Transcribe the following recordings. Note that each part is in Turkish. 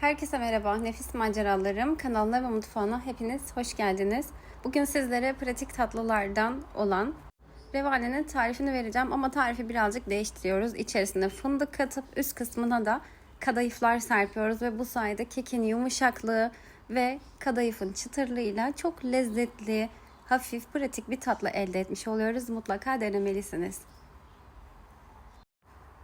Herkese merhaba, Nefis Maceralarım kanalına ve mutfağına hepiniz hoş geldiniz. Bugün sizlere pratik tatlılardan olan revanenin tarifini vereceğim ama tarifi birazcık değiştiriyoruz. İçerisine fındık katıp üst kısmına da kadayıflar serpiyoruz ve bu sayede kekin yumuşaklığı ve kadayıfın çıtırlığıyla çok lezzetli, hafif, pratik bir tatlı elde etmiş oluyoruz. Mutlaka denemelisiniz.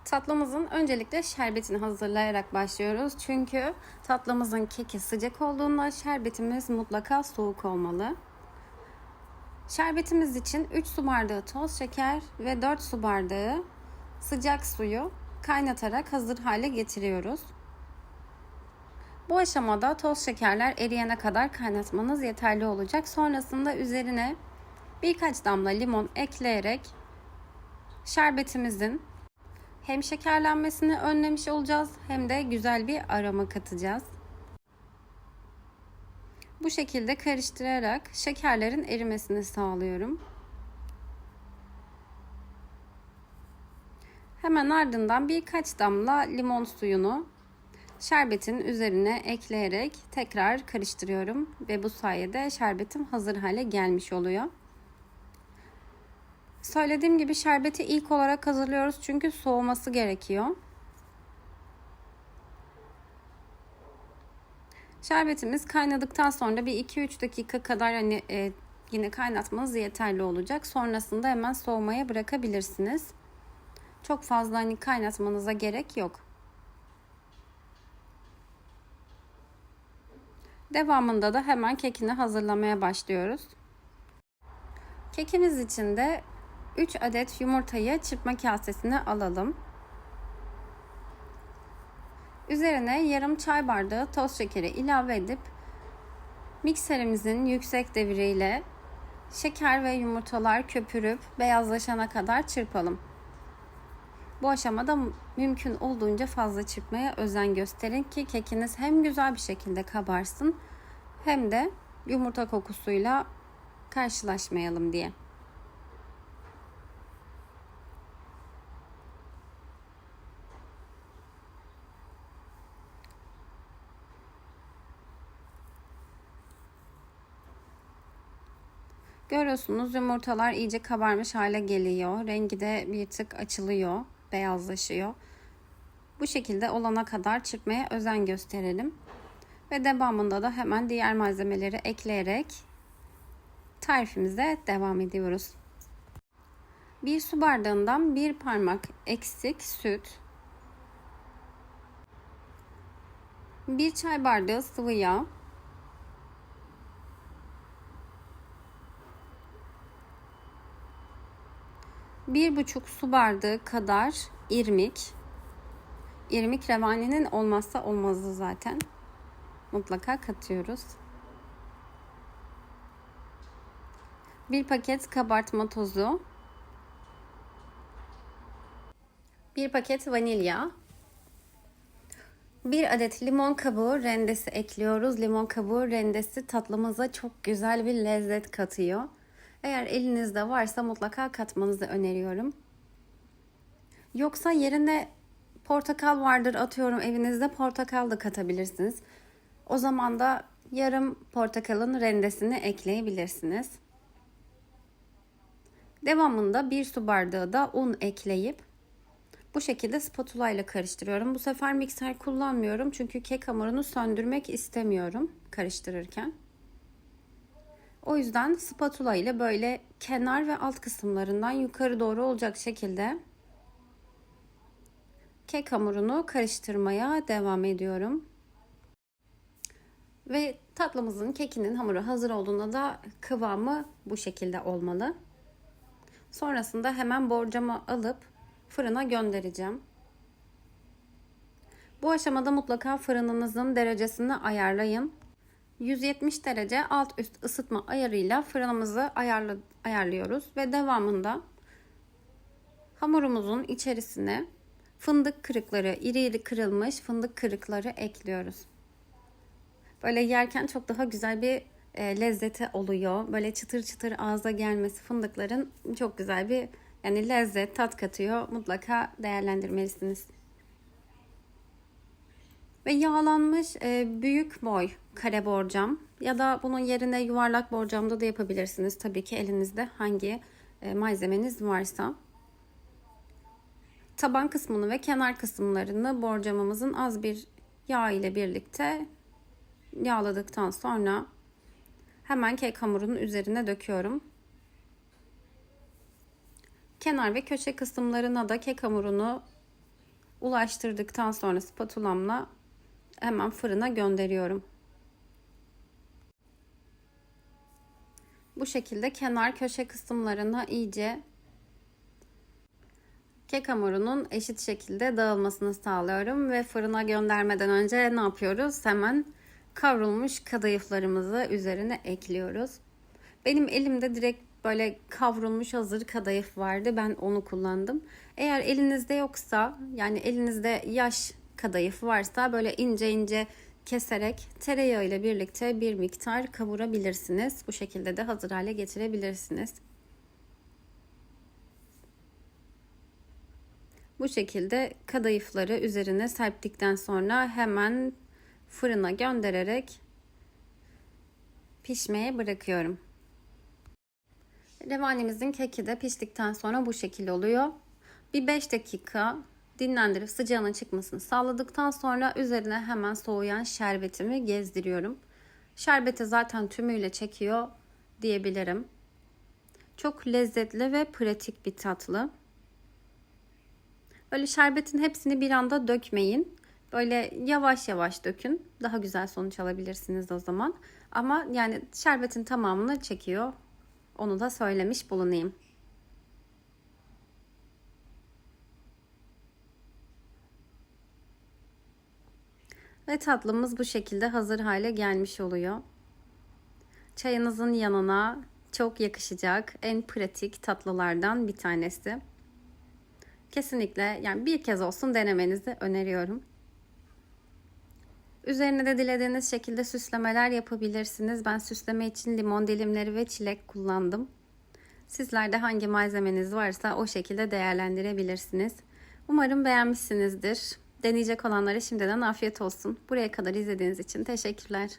Tatlımızın öncelikle şerbetini hazırlayarak başlıyoruz. Çünkü tatlımızın keki sıcak olduğunda şerbetimiz mutlaka soğuk olmalı. Şerbetimiz için 3 su bardağı toz şeker ve 4 su bardağı sıcak suyu kaynatarak hazır hale getiriyoruz. Bu aşamada toz şekerler eriyene kadar kaynatmanız yeterli olacak. Sonrasında üzerine birkaç damla limon ekleyerek şerbetimizin hem şekerlenmesini önlemiş olacağız hem de güzel bir aroma katacağız. Bu şekilde karıştırarak şekerlerin erimesini sağlıyorum. Hemen ardından birkaç damla limon suyunu şerbetin üzerine ekleyerek tekrar karıştırıyorum ve bu sayede şerbetim hazır hale gelmiş oluyor. Söylediğim gibi şerbeti ilk olarak hazırlıyoruz çünkü soğuması gerekiyor. Şerbetimiz kaynadıktan sonra bir 2-3 dakika kadar hani e, yine kaynatmanız yeterli olacak. Sonrasında hemen soğumaya bırakabilirsiniz. Çok fazla hani kaynatmanıza gerek yok. Devamında da hemen kekini hazırlamaya başlıyoruz. Kekimiz için de 3 adet yumurtayı çırpma kasesine alalım. Üzerine yarım çay bardağı toz şekeri ilave edip mikserimizin yüksek deviriyle şeker ve yumurtalar köpürüp beyazlaşana kadar çırpalım. Bu aşamada mümkün olduğunca fazla çırpmaya özen gösterin ki kekiniz hem güzel bir şekilde kabarsın hem de yumurta kokusuyla karşılaşmayalım diye. Görüyorsunuz yumurtalar iyice kabarmış hale geliyor. Rengi de bir tık açılıyor, beyazlaşıyor. Bu şekilde olana kadar çırpmaya özen gösterelim. Ve devamında da hemen diğer malzemeleri ekleyerek tarifimize devam ediyoruz. Bir su bardağından bir parmak eksik süt, bir çay bardağı sıvı yağ, bir buçuk su bardağı kadar irmik. İrmik revanenin olmazsa olmazı zaten. Mutlaka katıyoruz. Bir paket kabartma tozu. Bir paket vanilya. Bir adet limon kabuğu rendesi ekliyoruz. Limon kabuğu rendesi tatlımıza çok güzel bir lezzet katıyor. Eğer elinizde varsa mutlaka katmanızı öneriyorum. Yoksa yerine portakal vardır atıyorum evinizde portakal da katabilirsiniz. O zaman da yarım portakalın rendesini ekleyebilirsiniz. Devamında bir su bardağı da un ekleyip bu şekilde spatula ile karıştırıyorum. Bu sefer mikser kullanmıyorum çünkü kek hamurunu söndürmek istemiyorum karıştırırken. O yüzden spatula ile böyle kenar ve alt kısımlarından yukarı doğru olacak şekilde kek hamurunu karıştırmaya devam ediyorum. Ve tatlımızın kekinin hamuru hazır olduğunda da kıvamı bu şekilde olmalı. Sonrasında hemen borcamı alıp fırına göndereceğim. Bu aşamada mutlaka fırınınızın derecesini ayarlayın. 170 derece alt üst ısıtma ayarıyla fırınımızı ayarlı, ayarlıyoruz ve devamında hamurumuzun içerisine fındık kırıkları, iri iri kırılmış fındık kırıkları ekliyoruz. Böyle yerken çok daha güzel bir e, lezzeti oluyor. Böyle çıtır çıtır ağza gelmesi fındıkların çok güzel bir yani lezzet, tat katıyor. Mutlaka değerlendirmelisiniz. Ve yağlanmış e, büyük boy kare borcam ya da bunun yerine yuvarlak borcamda da yapabilirsiniz. Tabii ki elinizde hangi e, malzemeniz varsa. Taban kısmını ve kenar kısımlarını borcamımızın az bir yağ ile birlikte yağladıktan sonra hemen kek hamurunun üzerine döküyorum. Kenar ve köşe kısımlarına da kek hamurunu ulaştırdıktan sonra spatulamla hemen fırına gönderiyorum. Bu şekilde kenar köşe kısımlarına iyice kek hamurunun eşit şekilde dağılmasını sağlıyorum ve fırına göndermeden önce ne yapıyoruz? Hemen kavrulmuş kadayıflarımızı üzerine ekliyoruz. Benim elimde direkt böyle kavrulmuş hazır kadayıf vardı. Ben onu kullandım. Eğer elinizde yoksa yani elinizde yaş kadayıf varsa böyle ince ince keserek tereyağı ile birlikte bir miktar kavurabilirsiniz. Bu şekilde de hazır hale getirebilirsiniz. Bu şekilde kadayıfları üzerine serptikten sonra hemen fırına göndererek pişmeye bırakıyorum. Revanemizin keki de piştikten sonra bu şekilde oluyor. Bir 5 dakika dinlendirip sıcağının çıkmasını sağladıktan sonra üzerine hemen soğuyan şerbetimi gezdiriyorum. Şerbeti zaten tümüyle çekiyor diyebilirim. Çok lezzetli ve pratik bir tatlı. Böyle şerbetin hepsini bir anda dökmeyin. Böyle yavaş yavaş dökün. Daha güzel sonuç alabilirsiniz o zaman. Ama yani şerbetin tamamını çekiyor. Onu da söylemiş bulunayım. Ve tatlımız bu şekilde hazır hale gelmiş oluyor. Çayınızın yanına çok yakışacak en pratik tatlılardan bir tanesi. Kesinlikle yani bir kez olsun denemenizi öneriyorum. Üzerine de dilediğiniz şekilde süslemeler yapabilirsiniz. Ben süsleme için limon dilimleri ve çilek kullandım. Sizler de hangi malzemeniz varsa o şekilde değerlendirebilirsiniz. Umarım beğenmişsinizdir. Deneyecek olanlara şimdiden afiyet olsun. Buraya kadar izlediğiniz için teşekkürler.